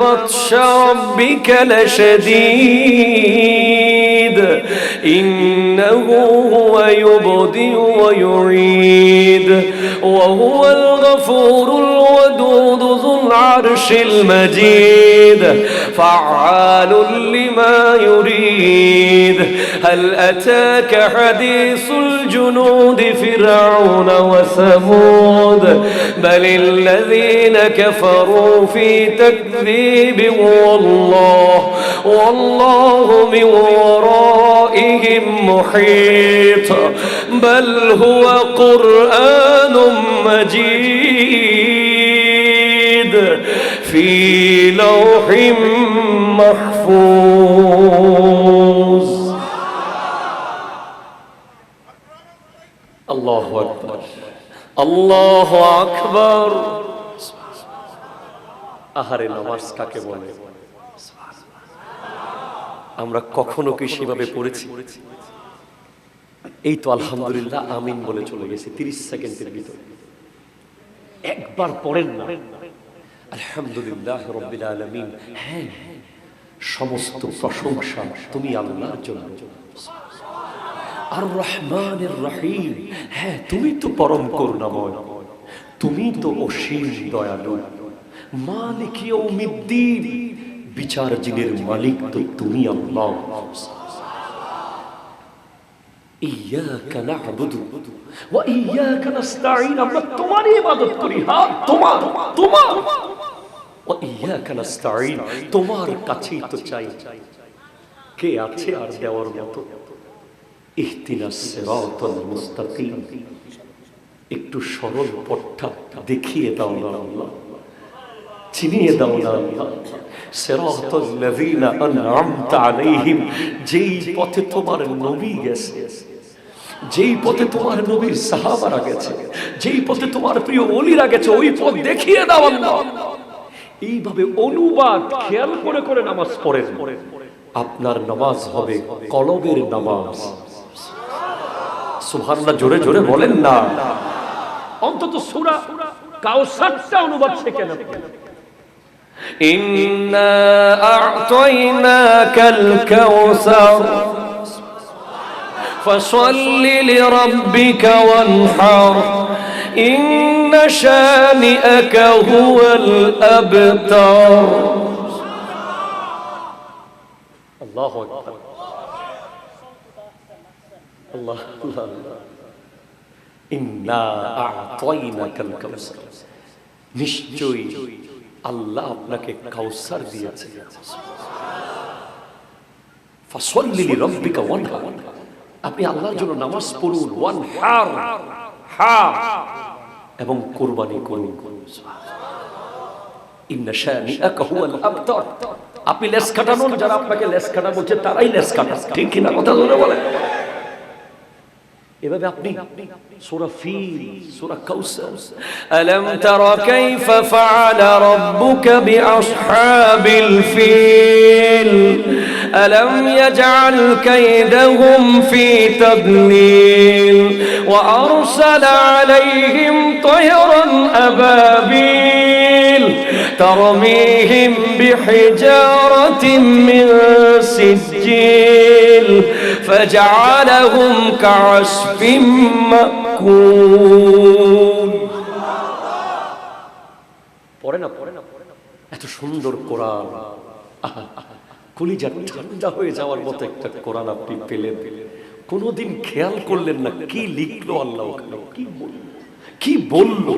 بطش ربك لشديد. إنه هو يبدئ ويعيد. وهو الغفور ذو العرش المجيد فعال لما يريد. هل أتاك حديث الجنود فرعون وثمود؟ بل الذين كفروا في تكذيب والله والله من ورائهم محيط. بل هو قرآن مجيد. في لوح محفوظ الله أكبر الله أكبر আহারে নামাজ কাকে বলে আমরা কখনো কি সেভাবে পড়েছি এই তো আলহামদুলিল্লাহ আমিন বলে চলে গেছে তিরিশ সেকেন্ডের ভিতরে একবার পড়েন না আলহামদুলিল্লাহ রব্বিল আলামিন। হ্যাঁ সমস্ত প্রশংসা তুমি আল্লাহর জন্য। আর রহমানের রহিম। হ্যাঁ তুমি তো পরম করুণাময়। তুমি তো অসীম দয়ালু। মালিক ইয়াউমিদ্দিন। বিচার জিনের মালিক তো তুমি আল্লাহ। ইয়াকা না'বুদু ওয়া ইয়াকা নাস্তাঈন। আমরা তোমারই ইবাদত করি। হ্যাঁ তোমার তোমার। ইয়াকা নাস্তাঈন তোমার কাছেই তো চাই কে আছে আর দেওয়ার মতো একটু সরল পথটা দেখিয়ে দাও না আল্লাহ চিনিয়ে দাও না আল্লাহ সিরাতাল আলাইহিম যেই পথে তোমার নবী গেছে যেই পথে তোমার নবীর সাহাবারা গেছে যেই পথে তোমার প্রিয় ওলিরা গেছে ওই পথ দেখিয়ে দাও আল্লাহ এইভাবে অনুবাদ খেয়াল করে করে নামাজ পড়েন আপনার নামাজ হবে কলবের নামাজ সুবহানাল্লাহ জোরে জোরে বলেন না অন্তত সূরা কাউসারটা অনুবাদ শেখেন আপনি إنا أعطيناك الكوثر فصل لربك وانحر إن شانئك هو الأبتر الله أكبر الله الله الله إنا أعطيناك الكوثر নিশ্চয়ই আল্লাহ আপনাকে কাউসার দিয়েছে ফাসল্লি লিরাব্বিকা ওয়ানহার আপনি আল্লাহর জন্য নামাজ পড়ুন ওয়ান হার হার এবং কুরবানি করুন ইন্না শানিআকা হুয়াল আবতার আপনি লেস কাটানোর যারা আপনাকে লেস কাটা বলছে তারাই লেস কাটা ঠিক কিনা কথা ধরে বলেন এভাবে আপনি সূরা ফিল সূরা কাউসার আলাম তারা কাইফা ফাআলা রাব্বুকা বিআসহাবিল ফিল আলাম ইয়াজআল কাইদাহুম ফি তাদলিল ওয়া আরসালা আলাইহিম তায়রান আবাবিল ترميهم بحجارة من سجيل فجعلهم كعصف مأكول পড়ে না পড়ে না পড়ে না এত সুন্দর কোরআন আহা, আহা, কলিজা ঠান্ডা হয়ে যাওয়ার মতো একটা কোরআন আপনি পেলেন কোনোদিন খেয়াল করলেন না কি লিখলো আল্লাহ ওখানে? কি বলল? কি বলল?